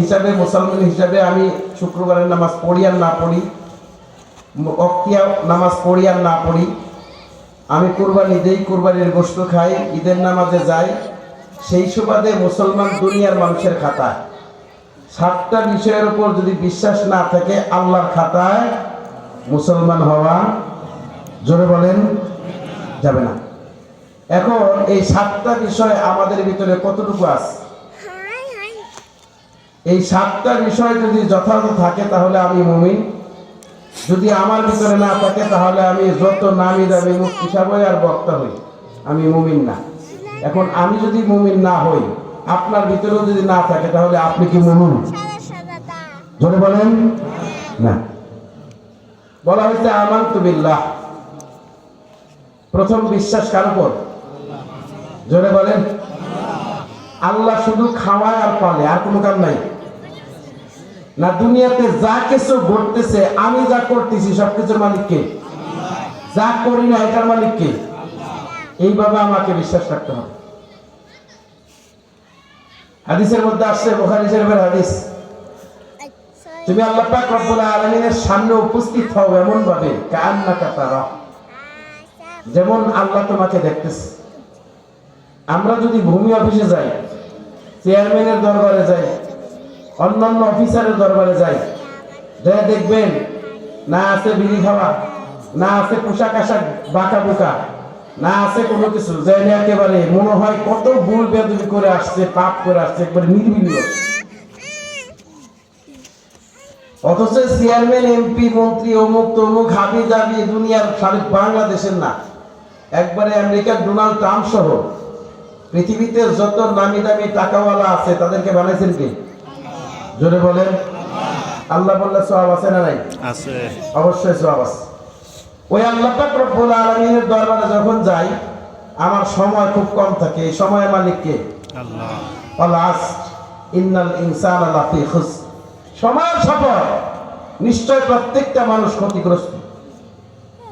হিসাবে, মুসলমান হিসাবে আমি শুক্রবারের নামাজ পড়ি আর না পড়ি অক্তিয়া নামাজ পড়ি আর না পড়ি। আমি কোরবানি দেই কোরবানির গোস্ত খাই, ঈদের নামাজে যাই। সেই সুবাদে মুসলমান দুনিয়ার মানুষের খাতা সাতটা বিষয়ের উপর যদি বিশ্বাস না থাকে, আল্লাহর খাতায় মুসলমান হওয়া জোরে বলেন যাবে না। এখন এই সাতটা বিষয় আমাদের ভিতরে কতটুকু আছে? এই সাতটা বিষয় যদি যথাযথ থাকে তাহলে আমি মুমিন। যদি আমার ভিতরে না থাকে তাহলে আমি যত নামি দামি মুক্তি হই আর বক্তা হই, আমি মুমিন না। এখন আমি যদি মুমিন না হই, আপনার ভিতরেও যদি না থাকে তাহলে আপনি কি মুমিন? জোরে বলেন? না। বলা হয়েছে, আমান্তু বিল্লাহ। প্রথম বিশ্বাস কার উপর? জোরে বলেন। আল্লাহ শুধু খাওয়ায় আর পালে, আর কোনো কাম নাই। না, দুনিয়াতে যা কিছু ঘটতেছে, আমি যা করতেছি, সবকিছুর মালিক কে? যা করি না, এটার মালিক কে? এইভাবে আমাকে বিশ্বাস রাখতে হবে। হাদিসের মধ্যে আসছে, বোখারি শরীফের হাদিস। তুমি আল্লাহ পাক রব্বুল আলামিনের সামনে উপস্থিত হও এমন ভাবে কান কান্নাকা তারা। যেমন আল্লাহ তোমাকে দেখতেছে। আমরা যদি ভূমি অফিসে যাই, চেয়ারম্যানের দরবারে যাই অন্যান্য অফিসারের দরবারে যাই। দেখবেন, না আছে বিড়ি খাওয়া, না আছে পোশাক আশাক বাঁকা বোকা, না আছে কোনো কিছু। যাই একেবারে মনে হয় কত ভুল বেদবি করে আসছে, পাপ করে আসছে, একবারে নির্বিঘ্ন। অথচ চেয়ারম্যান, এমপি, মন্ত্রী, অমুক তমুক, হাবি জাবি দুনিয়ার সারা বাংলাদেশের না। একবারে আমেরিকার ডোনাল্ড ট্রাম্প সহ পৃথিবীতে যত নামি দামি টাকাওয়ালা আছে, তাদেরকে বানাইছেন কি? জোরে বলেন। আল্লাহ বললে সব আছে না নাই? আছে। অবশ্যই সব আছে। ওই আল্লাহ পাক রব্বুল আলামিনের দরবারে যখন যাই আমার সময় খুব কম থাকে। এই সময় মালিক কে? আল্লাহ। আল্লাহ। ইন্নাল ইনসান লাফি খুস। সময়ের সফর। নিশ্চয় প্রত্যেকটা মানুষ ক্ষতিগ্রস্ত।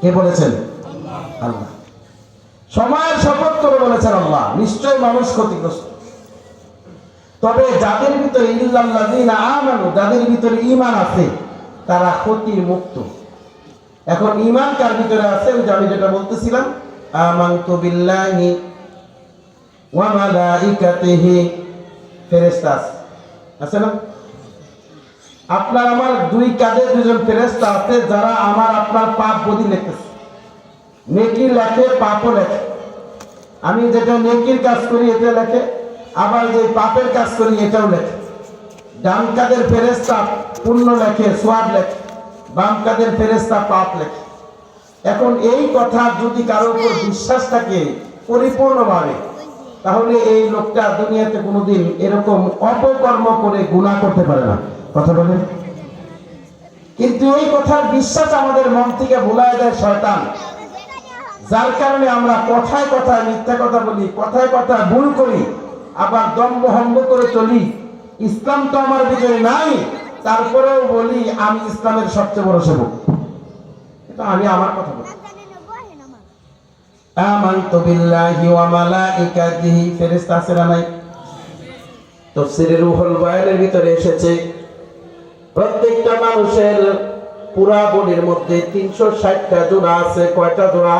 কে বলেছেন? আল্লাহ। সময়ের শপথ করে বলেছেন আল্লাহ। নিশ্চয় মানুষ ক্ষতিগ্রস্ত। তবে যাদের ভিতরে ইল্লাল্লাযীনা যাদের ভিতরে ঈমান আছে, তারা ক্ষতির মুক্ত এখন ঈমান কার ভিতরে আছে? ওই যে আমি যেটা বলতেছিলাম, আমানতু বিল্লাহি আছে। না? আপনার আমার দুই ফেরেশতা আছে, যারা আমার আপনার পাপ নেকি লেখে, পাপও লেখে। আমি যেটা নেকির কাজ করি, এটা লেখে। আবার যে পাপের কাজ করি, এটাও লেখে। ডান কাদের ফেরেস্তা পুণ্য লেখে, সোয়াব লেখে। বাম কাদের ফেরেস্তা পাপ লেখে। এখন এই কথা যদি কারোর উপর বিশ্বাস থাকে, পরিপূর্ণভাবে, তাহলে এই লোকটা দুনিয়াতে কোনোদিন এরকম অপকর্ম করে গুণা করতে পারে না। কথা বলেন? কিন্তু এই কথার বিশ্বাস আমাদের মন থেকে ভুলায় দেয় শয়তান। যার কারণে আমরা কথায় কথায় মিথ্যা কথা বলি, কথায় কথায় ভুল করি। আবার দম্ভ হম্ব করে চলি। ইসলাম তো আমার ভিতরে নাই, তারপরেও বলি, আমি ইসলামের সবচেয়ে বড় সেবক। এটা আমি আমার কথা বলি। আমানতু বিল্লাহি ওয়া মালাইকাতিহি, ফেরেশতা আছে না নাই? বায়ানের ভিতরে এসেছে, প্রত্যেকটা মানুষের পুরা বডির মধ্যে তিনশো ষাটটা জোড়া আছে। কয়টা জোড়া?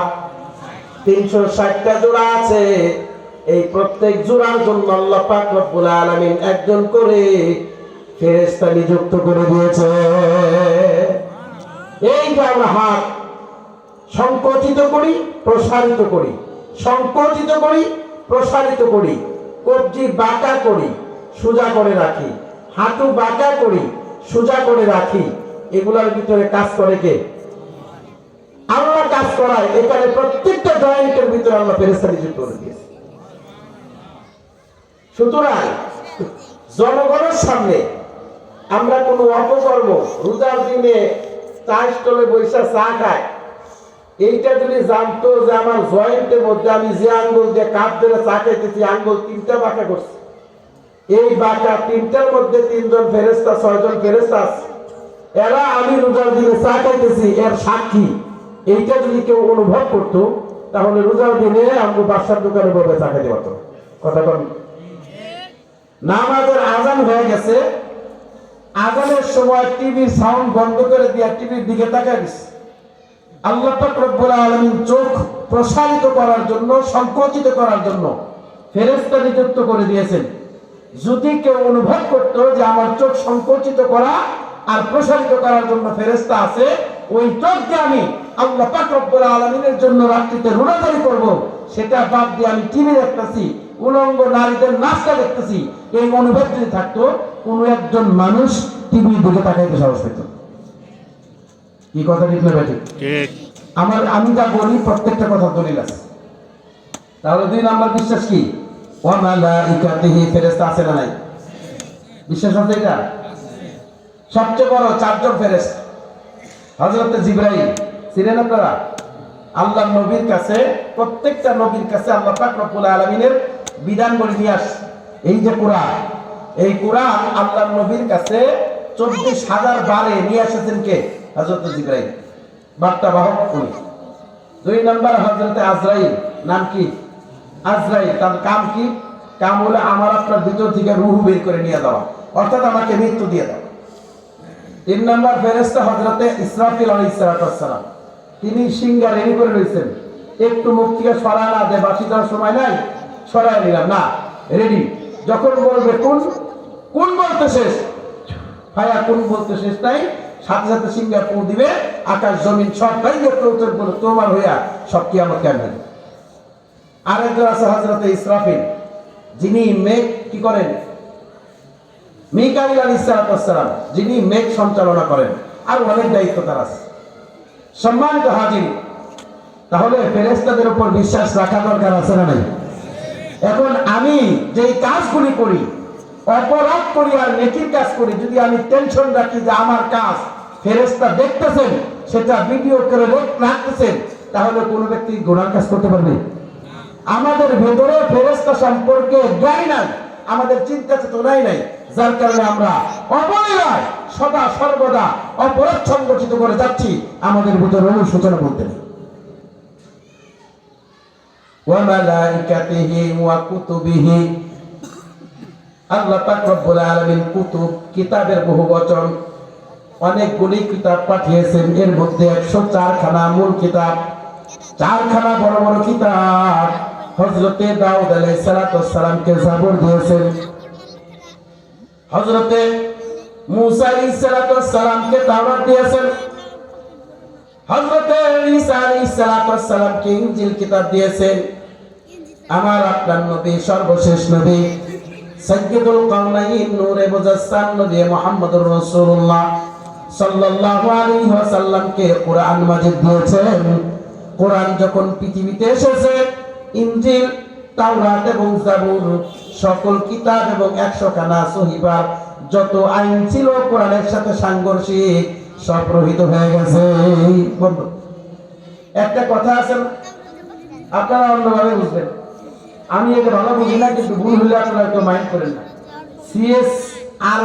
তিনশো ষাটটা জোড়া আছে। এই প্রত্যেক জোড়ার জন্য আল্লাহ পাক রব্বুল আলামিন একজন করে ফেরেশতা নিযুক্ত করে দিয়েছে। এইটা আমরা হাত সংকোচিত করি, প্রসারিত করি, সংকোচিত করি, প্রসারিত করি, কবজি বাঁকা করি, সোজা করে রাখি, হাঁটু বাঁকা করি, সোজা করে রাখি, এগুলোর ভিতরে কাজ করে কে? আল্লাহ কাজ করায়, এখানে প্রত্যেকটা জয়েন্টের ভিতরে আল্লাহ ফেরেস্তা নিযুক্ত করে সুতরাং জনগণের সামনে আমরা কোনো অপকর্ম রোজার দিনে চা স্টলে বৈশা চা খায় এইটা যদি জানতো যে আমার জয়েন্টের মধ্যে আমি যে আঙ্গুল দিয়ে কাপ ধরে চা খাইতেছি আঙ্গুল তিনটা বাঁকা করছি। এই বাঁকা তিনটার মধ্যে তিনজন ফেরেস্তা ছয়জন ফেরেস্তা আছে। এরা আমি রোজার দিনে চা খাইতেছি, এর সাক্ষী। এইটা যদি কেউ অনুভব করতো, তাহলে রোজার দিনে আমি বাসার দোকানে বলবে চা খাইতে পারতো কথা কন নামাজের আজান হয়ে গেছে। আজানের সময় টিভির সাউন্ড বন্ধ করে দিয়ে টিভির দিকে তাকায় দিচ্ছে আল্লাহ রব্বুল আলামিন চোখ প্রসারিত করার জন্য, সংকুচিত করার জন্য ফেরেশতা নিযুক্ত করে দিয়েছেন। যদি কেউ অনুভব করতো যে আমার চোখ সংকুচিত করা আর প্রসারিত করার জন্য ফেরেশতা আছে, ওই চোখকে আমি আল্লাহ রব্বুল আলামিনের জন্য রাত্রিতে রোনাদারি করব, সেটা বাদ দিয়ে আমি টিভি দেখতেছি। উলঙ্গ নারীদের নাচটা দেখতেছি। এই অনুভব যদি থাকতো কোন একজন মানুষ টিভির দিকে তাকাইতে সাহস পেত। কি কথা ঠিক না ঠিক? আমার আমি যা বলি প্রত্যেকটা কথা দলিল আছে। তাহলে দুই নাম্বার বিশ্বাস কি? ওয়ামালাইকাতিহি ফেরেশতা আছে না নাই? বিশ্বাস আছে এটা? সবচেয়ে বড় চারজন ফেরেশতা। হযরত জিবরাইল ছিলেন আপনারা? আল্লাহ নবীর কাছে প্রত্যেকটা নবীর কাছে আল্লাহ পাক রব্বুল আলামিনের বিধানগুলি নিয়ে আসে। এই যে কোরআন, এই কোরআন আল্লাহ নবীর কাছে চব্বিশ হাজার বারে নিয়ে এসেছেন কে? হযরত জিবরাইল। বার্তা বাহক দুই নম্বর হজরতে আজরাইল। নাম কি? আজরাইল। তার কাম কি? কাম আমার আপনার ভিতর থেকে রুহু বের করে নিয়ে দেওয়া অর্থাৎ আমাকে মৃত্যু দিয়ে দেওয়া। তিন নম্বর হজরতে ইসরাফিল আলী ইসরাতাম তিনি সিঙ্গা রেডি করে রয়েছেন। একটু মুখ থেকে সরা না দেয় বাসি সময় নাই। সরাই নিলাম। না রেডি যখন বলবে কোন কোন বলতে শেষ? ভাইয়া, কোন বলতে শেষ নাই? সাথে সাথে সিঙ্গাপুর দিবে, আকাশ, জমিন, সব ভাই উত্তর তোমার হইয়া সব কি আমার কেন আরেকজন আছে হজরত ইসরাফিল, যিনি মেঘ কি করেন? মিকাইল আলী সালাম, যিনি মেঘ সঞ্চালনা করেন। আর অনেক দায়িত্ব তার আছে। সম্মানিত হাজির, তাহলে ফেরেস্তাদের উপর বিশ্বাস রাখা দরকার আছে না নাই? এখন আমি যে কাজগুলি করি, অপরাধ করি আর নেকির কাজ করি, যদি আমি টেনশন রাখি যে আমার কাজ ফেরেস্তা দেখতেছেন, সেটা ভিডিও করে রাখতেছেন, তাহলে কোনো ব্যক্তি গুণার কাজ করতে পারবে। আমাদের ভেতরে ফেরেস্তা সম্পর্কে জ্ঞান নাই, আমাদের চিন্তা চেতনাই নাই, যার কারণে আমরা অবহেলায় সদা সর্বদা অপরাধ সংগঠিত করে যাচ্ছি, আমাদের ভিতরে অনুশোচনা বলতে নেই। ওয়ামালাইকাতিহি ওয়া কুতুবিহি। আল্লাহ পাক রব্বুল আলামিন কুতুব কিতাবের বহু বচন, অনেকগুলি কিতাব পাঠিয়েছেন। এর মধ্যে একশো চারখানা মূল কিতাব, চারখানা বড় বড় কিতাব হজরতে দাউদ আলাই সালাতামকে জাবর দিয়েছেন। হজরতে মুসা আলাই সালাতামকে দাওয়াত দিয়েছেন। কিতাব দিয়েছেন? আমার আপনার সর্বশেষ কোরআন যখন পৃথিবীতে এসেছে ইনজিল তাওরাত এবং জাবুর, সকল কিতাব এবং একশো খানা সহিবা যত আইন ছিল কোরআনের সাথে সাংঘর্ষিক সব রহিত হয়ে গেছে। বন্ধু, একটা কথা আছে? আপনারা অন্যভাবে বুঝবেন। আমি একে ভালো বুঝি না, কিন্তু ভুল হলে আপনারা কেউ মাইন্ড করেন না। সিএস আর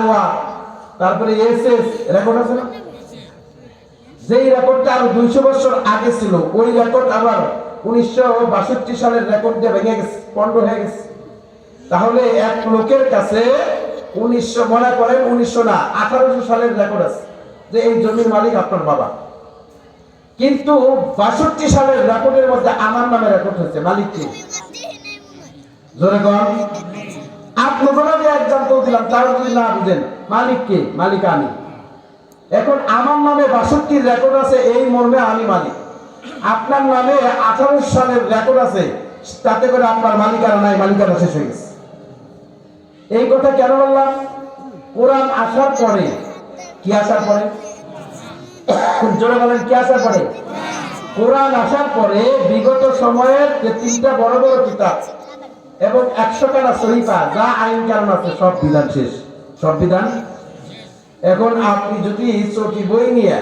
তারপরে এস এস রেকর্ড আছে না? যেই রেকর্ডটা আরও দুইশো বছর আগে ছিল, ওই রেকর্ড আবার উনিশশো বাষট্টি সালের রেকর্ড দিয়ে ভেঙে গেছে, পণ্ড হয়ে গেছে। তাহলে এক লোকের কাছে উনিশশো, মনে করেন উনিশশো না, আঠারোশো সালের রেকর্ড আছে। যে এই জমির মালিক আপনার বাবা। কিন্তু বাষট্টি সালের রেকর্ডের মধ্যে আমার নামে রেকর্ড হয়েছে, মালিক কে? জোরে দিলাম, তাও যদি না বুঝেন, মালিক কে? মালিক আমি। এখন আমার নামে বাষট্টির রেকর্ড আছে, এই মর্মে আমি মালিক। আপনার নামে আঠারো সালের রেকর্ড আছে, তাতে করে আপনার মালিকানা নাই, মালিকানা শেষ হয়ে গেছে। এই কথা কেন বললাম? কোরআন আসার পরে কি আসার পরে? জোরে বলেন, কি আসার পরে? কোরআন আসার পরে বিগত সময়ের যে তিনটা বড় বড় কিতাব এবং একশো কানা সহিফা যা আইন কারণ আছে, সব বিধান শেষ। সব বিধান? এখন আপনি যদি চটি বই নিয়ে,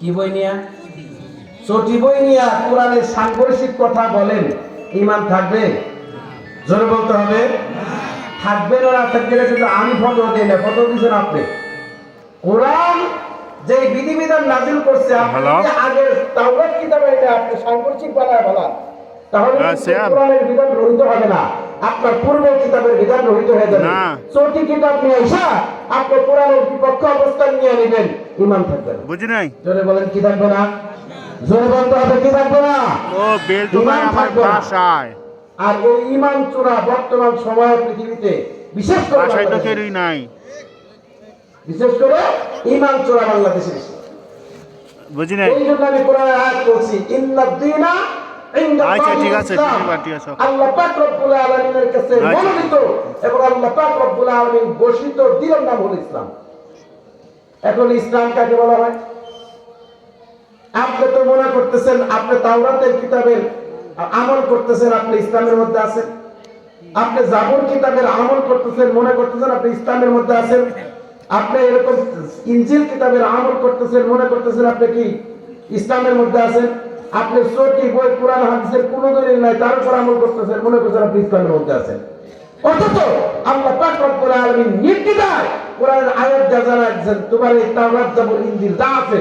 কি বই নিয়ে? চটি বই নিয়ে কোরআনের সাংঘর্ষিক কথা বলেন, ইমান থাকবে? জোরে বলতে হবে। থাকবে না থাকবে কিন্তু আমি ফটো দিই না ফটো দিচ্ছেন আপনি। কোরআন যে বিধিবিধান নাজিল করছে আপনি আগে তাওরাত কিতাবে এটা আপনি সাংঘর্ষিক বানায় বলা তাহলে হ্যাঁ। কোরআনের বিধান রহিত হবে না। আপনার পূর্ব কিতাবের বিধান রহিত হয়ে যাবে। না। চৌকি কিতাব নিয়ে এসা আপনি কোরআনের বিপক্ষ অবস্থান নিয়ে নেবেন ইমান থাকবে বুঝি নাই? জোরে বলেন কি থাকবে না? জোরে বলতে হবে কি থাকবে না? ও বেল তো ভাই ইমান আমার। বাসায়। আর এই ইমান চূড়া বর্তমান সময়ে পৃথিবীতে বিশেষ করে বাসায় তো কেউই নাই। বিশেষ করে ইমান চূড়া বাংলাদেশে বুঝি নাই এই জন্য আমি কোরআনের আয়াত বলছি আচ্ছা, ঠিক আছে, ইসলাম। ঠিক আছে, ঠিক আছে। আল্লাহ পাক রব্বুল আলামিনের কাছে আচ্ছা। মনোনীত এবং আল্লাহ পাক রব্বুল আলামিন ঘোষিত দিনের নাম হলো ইসলাম এখন ইসলাম কাকে বলা হয় আপনি তো মনে করতেছেন আপনি তাওরাতের কিতাবের আমল করতেছেন আপনি ইসলামের মধ্যে আছেন আপনি জাবুর কিতাবের আমল করতেছেন মনে করতেছেন আপনি ইসলামের মধ্যে আছেন আপনি এরকম ইনজিল কিতাবের আমল করতেছেন, মনে করতেছেন আপনি কি ইসলামের মধ্যে আছেন? আপনি সটি বই, কোরআন, হাদিসের কোনো দলিল নাই, তার উপর আমল করতেছেন, মনে করছেন আপনি ইসলামের মধ্যে আছেন। অথচ আল্লাহ পাক রব্বুল আলামিন নির্দ্বিধায় কোরআনের আয়াত যা জানাচ্ছেন তোমার এই তাওরাত জাবুর ইনজিল যা আছে,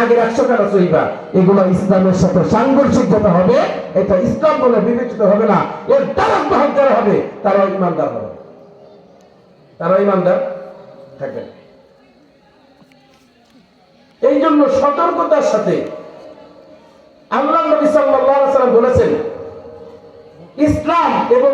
আগের একশো কাটা সহিবা এগুলো ইসলামের সাথে সাংঘর্ষিক যেটা হবে, এটা ইসলাম বলে বিবেচিত হবে না। এর দ্বারা গ্রহণ করা হবে তারা ইমানদার হবে। তারা ইমানদার। থাকবে এই জন্য সতর্কতার সাথে আল্লাহ নবী সাল্লাম বলেছেন ইসলাম এবং